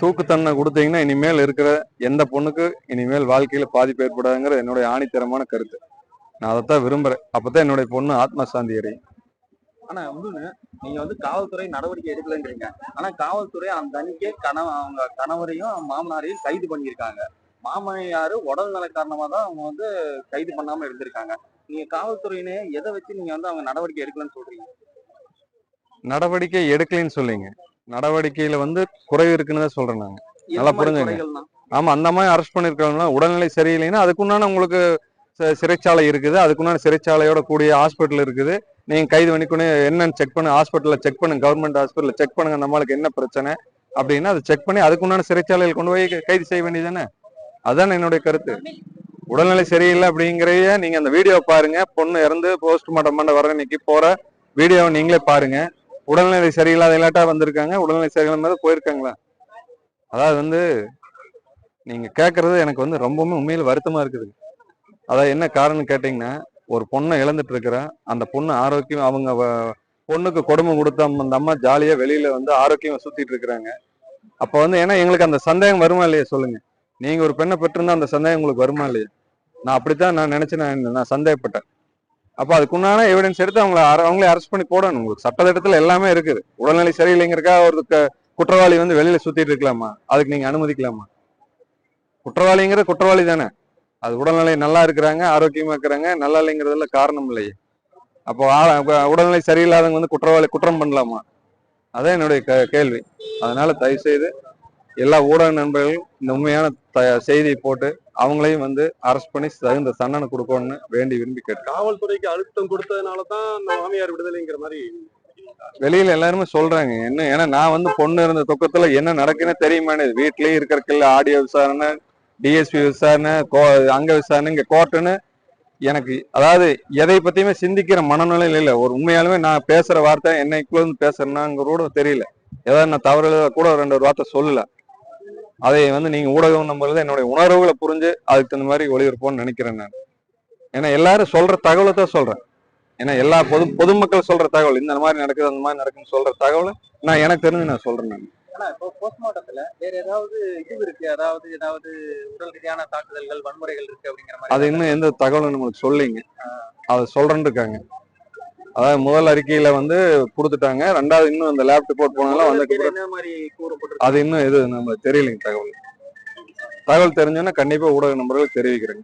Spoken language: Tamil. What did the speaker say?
தூக்குத்தண்டனை கொடுத்தீங்கன்னா இனிமேல் இருக்கிற எந்த பொண்ணுக்கு இனிமேல் வாழ்க்கையில பாதிப்பு ஏற்படாதுங்கிற என்னுடைய ஆணித்தரமான கருத்து. நான் அதைத்தான் விரும்புறேன். அப்பதான் என்னுடைய பொண்ணு ஆத்ம சாந்தி அடையும். ஆனா இன்னொன்னு நீங்க வந்து காவல்துறை நடவடிக்கை எடுக்கலன்றீங்க. ஆனா காவல்துறை அந்த அன்னைக்கே கணவ அவங்க கணவரையும் மாமனாரையும் கைது பண்ணியிருக்காங்க. மாமனாரு உடல் நல காரணமா தான் அவங்க வந்து கைது பண்ணாம இருந்திருக்காங்க. நீங்க காவல்துறையினே எதை வச்சு நீங்க வந்து அவங்க நடவடிக்கை எடுக்கலன்னு சொல்றீங்க? நடவடிக்கை எடுக்கலைன்னு சொல்லிங்க நடவடிக்கையில வந்து குறைவு இருக்குன்னு தான் சொல்றேன் நாங்க நல்லா புரிஞ்சுங்க. ஆமா அந்த மாதிரி அரெஸ்ட் பண்ணிருக்காங்கன்னா உடல்நிலை சரியில்லைன்னா அதுக்குண்டான உங்களுக்கு சிறைச்சாலை இருக்குது. அதுக்குண்டான சிறைச்சாலையோட கூடிய ஹாஸ்பிட்டல் இருக்குது. நீங்க கைது பண்ணிக்கொண்டு என்னன்னு செக் பண்ணு ஹாஸ்பிட்டல்ல செக் பண்ணுங்க கவர்மெண்ட் ஹாஸ்பிட்டல்ல செக் பண்ணுங்க நம்மளுக்கு என்ன பிரச்சனை அப்படின்னா அதை செக் பண்ணி அதுக்குண்டான சிறைச்சாலையில் கொண்டு போய் கைது செய்ய வேண்டியதானே அதான் என்னுடைய கருத்து. உடல்நிலை சரியில்லை அப்படிங்கிறத நீங்க அந்த வீடியோ பாருங்க. பொண்ணு இறந்து போஸ்ட்மார்ட்டம் பண்ண வர இன்னைக்கு போற வீடியோவை நீங்களே பாருங்க. உடல்நிலை சரியில்லாத இல்லாட்டா வந்திருக்காங்க. உடல்நிலை சரியில்லாத போயிருக்காங்களா? அதாவது வந்து நீங்க கேட்கறது எனக்கு வந்து ரொம்பவுமே உண்மையில வருத்தமா இருக்குது. அதாவது என்ன காரணம் கேட்டீங்கன்னா ஒரு பொண்ணை இழந்துட்டு இருக்கிறேன் அந்த பொண்ணு ஆரோக்கியம் அவங்க பொண்ணுக்கு கொடுமை கொடுத்த அந்த அம்மா ஜாலியா வெளியில வந்து ஆரோக்கியமா சுத்திட்டு இருக்கிறாங்க. அப்ப வந்து ஏன்னா எங்களுக்கு அந்த சந்தேகம் வருமா இல்லையா சொல்லுங்க. நீங்க ஒரு பெண்ணை பெற்றிருந்தா அந்த சந்தேகம் உங்களுக்கு வருமா இல்லையா? நான் அப்படித்தான் நான் நினைச்சு நான் நான் சந்தேகப்பட்டேன். அப்ப அதுக்குண்டான எவிடன்ஸ் எடுத்து அவங்கள அவங்களே அரெஸ்ட் பண்ணி போடணும். உங்களுக்கு சட்டத்திட்டத்துல எல்லாமே இருக்குது. உடல்நிலை சரியில்லைங்கிறக்கா ஒரு குற்றவாளி வந்து வெளியில சுத்திட்டு இருக்கலாமா? அதுக்கு நீங்க அனுமதிக்கலாமா? குற்றவாளிங்கிற குற்றவாளி தானே. அது உடல்நிலை நல்லா இருக்கிறாங்க ஆரோக்கியமா இருக்கிறாங்க நல்லா இல்லைங்கிறதுல காரணம் இல்லையே. அப்போ ஆ- உடல்நிலை சரியில்லாதவங்க வந்து குற்றவாளி குற்றம் பண்ணலாமா? அதான் என்னுடைய க- கேள்வி. அதனால தயவு செய்து எல்லா ஊடக நண்பர்களும் இந்த உண்மையான செய்தியை போட்டு அவங்களையும் வந்து அரெஸ்ட் பண்ணி தகுந்த தண்டனை கொடுக்கணும்னு வேண்டி விரும்பி கேட்கிறேன் காவல்துறைக்கு அழுத்தம் கொடுத்ததுனால தான் மாமியார் விடுதலைங்கிற மாதிரி வெளியில எல்லாருமே சொல்றாங்க. என்ன ஏன்னா நான் வந்து பொண்ணு இருந்த துக்கத்துல என்ன நடக்குன்னு தெரியுமானே. வீட்லயே இருக்கிறக்கில்ல ஆடியோ விசாரணை டிஎஸ்பி விசாரணை கோ அங்க விசாரணை இங்க கோர்ட்டுன்னு எனக்கு அதாவது எதை பத்தியுமே சிந்திக்கிற மனநிலையில இல்ல. ஒரு உண்மையாலுமே நான் பேசுற வார்த்தை என்னைக்குள்ள பேசுறேன்னாங்கிறோட தெரியல. ஏதாவது நான் தவறு கூட ரெண்டு ஒரு வார்த்தை சொல்லல. அதை வந்து நீங்க ஊடகம் நம்புறது என்னுடைய உணர்வுகளை புரிஞ்சு அதுக்கு தகுந்த மாதிரி ஒளிபரப்போம்னு நினைக்கிறேன் நான். ஏன்னா எல்லாரும் சொல்ற தகவலை தான் சொல்றேன். ஏன்னா எல்லா பொது பொதுமக்கள் சொல்ற தகவல் இந்த மாதிரி நடக்குது அந்த மாதிரி நடக்குன்னு சொல்ற தகவலை நான் எனக்கு தெரிஞ்சு நான் சொல்றேன் நான். ஆனா இப்போ போஸ்ட்மார்ட்டத்துல வேற ஏதாவது இது இருக்கு? அதாவது ஏதாவது உடல் ரீதியான தாக்குதல்கள் வன்முறைகள் இருக்கு அப்படிங்கிற மாதிரி அது இன்னும் எந்த தகவலும் நம்மளுக்கு சொல்லிங்க. அதை சொல்றேன்னு இருக்காங்க. அதாவது முதல் அறிக்கையில வந்து கொடுத்துட்டாங்க. ரெண்டாவது இன்னும் அந்த லேப் ரிப்போர்ட் போனாலும் கூறப்பட்டிருக்கு? அது இன்னும் எது நம்ம தெரியலைங்க தகவல். தகவல் தெரிஞ்சோன்னா கண்டிப்பா ஊடக நம்பர்களுக்கு தெரிவிக்கிறேங்க.